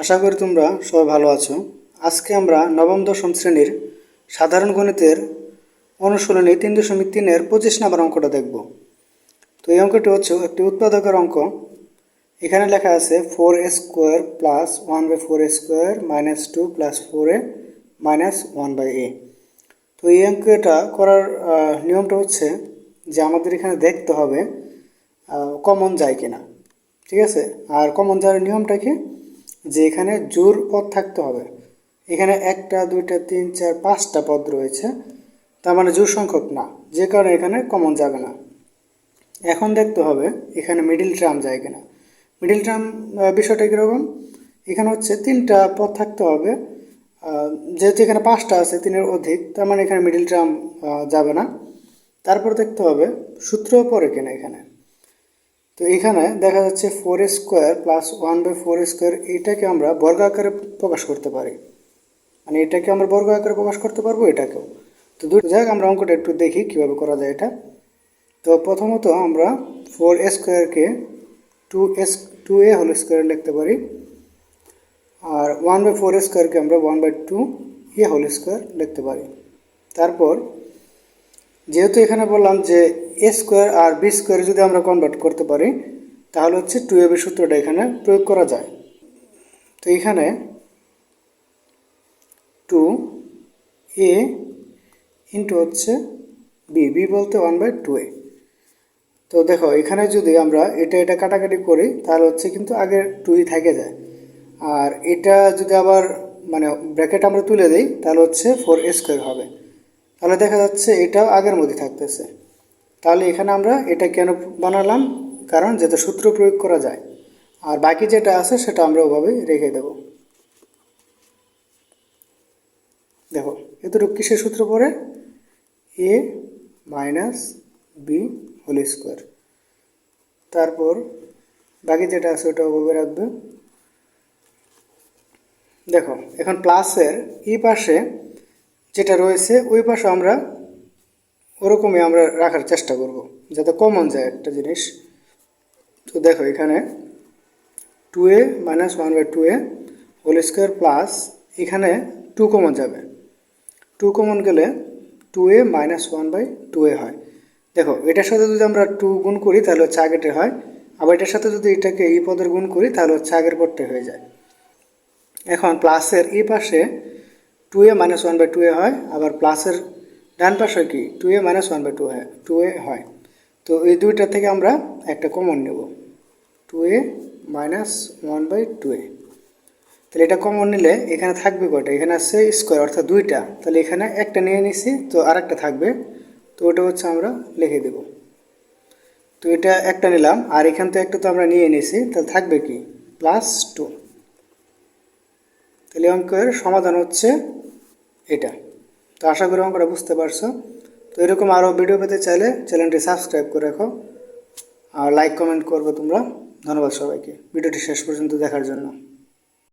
আশা করি তোমরা সবাই ভালো আছো। আজকে আমরা নবম, দশম শ্রেণির সাধারণ গণিতের অনুশীলনী তিন দশমিক তিনের পঁচিশ নাম্বার অঙ্কটা দেখব। তো এই অঙ্কটি হচ্ছে একটি উৎপাদকের অঙ্ক। এখানে লেখা আছে four A square plus one by four A square minus two plus four A minus one by A. তো এই অঙ্কটা করার নিয়মটা হচ্ছে যে আমাদের এখানে দেখতে হবে কমন যায় কিনা। ঠিক আছে? আর কমন যাওয়ার নিয়মটা কি? যে এখানে জোর পদ থাকতে হবে। এখানে একটা, দুইটা, তিন, চার, পাঁচটা পদ রয়েছে। তার মানে জোর সংখ্যক না, যে কারণে এখানে কমন যাবে না। এখন দেখতে হবে এখানে মিডিল টার্ম যায় কিনা। মিডিল টার্ম বিষয়টা কীরকম? এখানে হচ্ছে তিনটা পদ থাকতে হবে। যেহেতু এখানে পাঁচটা আছে, তিনের অধিক, তার মানে এখানে মিডিল টার্ম যাবে না। তারপর দেখতে হবে সূত্র পরে কিনা এখানে। তো এখানে দেখা যাচ্ছে four square plus one by four square এটাকে আমরা বর্গ আকারে প্রকাশ করতে পারি। মানে এটাকে আমরা বর্গ আকারে প্রকাশ করতে পারব এটাকেও। তো দুটো যাক, আমরা অঙ্কটা একটু দেখি কীভাবে করা যায় এটা। তো প্রথমত আমরা ফোর স্কোয়ারকে two as two A whole square লিখতে পারি। আর ওয়ান বাই ফোর স্কোয়ারকে আমরা one by two A whole square লিখতে পারি। তারপর যেহেতু এখানে বললাম যে এ স্কোয়ার আর বি স্কোয়ার যদি আমরা কনভার্ট করতে পারি, তাহলে হচ্ছে টু এ বি সূত্রটা এখানে প্রয়োগ করা যায়। তো এখানে টু এ ইন্টু হচ্ছে বি বি বলতে ওয়ান বাই টু এ তো দেখো, এখানে যদি আমরা এটা এটা কাটাকাটি করি, তাহলে হচ্ছে কিন্তু আগের টুই থেকে যায়। আর এটা যদি আবার মানে ব্র্যাকেট আমরা তুলে দিই, তাহলে হচ্ছে ফোর এ স্কোয়ার হবে। তাহলে দেখা যাচ্ছে এটাও আগের মধ্যে থাকতেছে। তাহলে এখানে আমরা এটা কেন বানালাম? কারণ যেটা সূত্র প্রয়োগ করা যায়। আর বাকি যেটা আছে সেটা আমরা ওভাবেই রেখে দেব। দেখো, এতটুকু কিসের সূত্র পড়ে? A minus B whole square তারপর বাকি যেটা আছে ওটা ওভাবে রাখবে। দেখো, এখন প্লাসের এই পাশে যেটা রয়েছে, ওই পাশে আমরা ওরকমই আমরা রাখার চেষ্টা করব, যাতে কমন যায় একটা জিনিস। তো দেখো এখানে two A minus one by two A whole square plus এখানে টু কমন যাবে। টু কমন গেলে two A minus one by two A হয়। দেখো, এটার সাথে যদি আমরা টু গুণ করি, তাহলে হচ্ছে আগেরটা হয়। আবার এটার সাথে যদি এটাকে এই পদের গুণ করি, তাহলে হচ্ছে আগের পদটা হয়ে যায়। এখন প্লাসের এই পাশে two A minus one by two A হয়, আবার প্লাসের ডান পাশে কি? Two A minus one by two two A হয়। তো এই দুইটা থেকে আমরা একটা কমন নেব। Two A minus one by two A তাহলে এটা কমন নিলে এখানে থাকবে কয়টা? এখানে আছে স্কোয়ার অর্থাৎ দুইটা। তাহলে এখানে একটা নিয়ে নিছি, তো আরেকটা থাকবে। তো ওটা হচ্ছে আমরা লিখে দেব। তো এটা একটা নিলাম, আর এখান থেকে একটা তো আমরা নিয়ে নিছি, তাহলে থাকবে কি? প্লাস টু তাহলে অঙ্কের সমাধান হচ্ছে এটা। তো আশা করি আমরা বুঝতে পারছ। তো এরকম আরও ভিডিও পেতে চাইলে চ্যানেলটি সাবস্ক্রাইব করে রাখো। আর লাইক কমেন্ট করবে তোমরা। ধন্যবাদ সবাইকে। ভিডিওটি শেষ পর্যন্ত দেখার জন্য।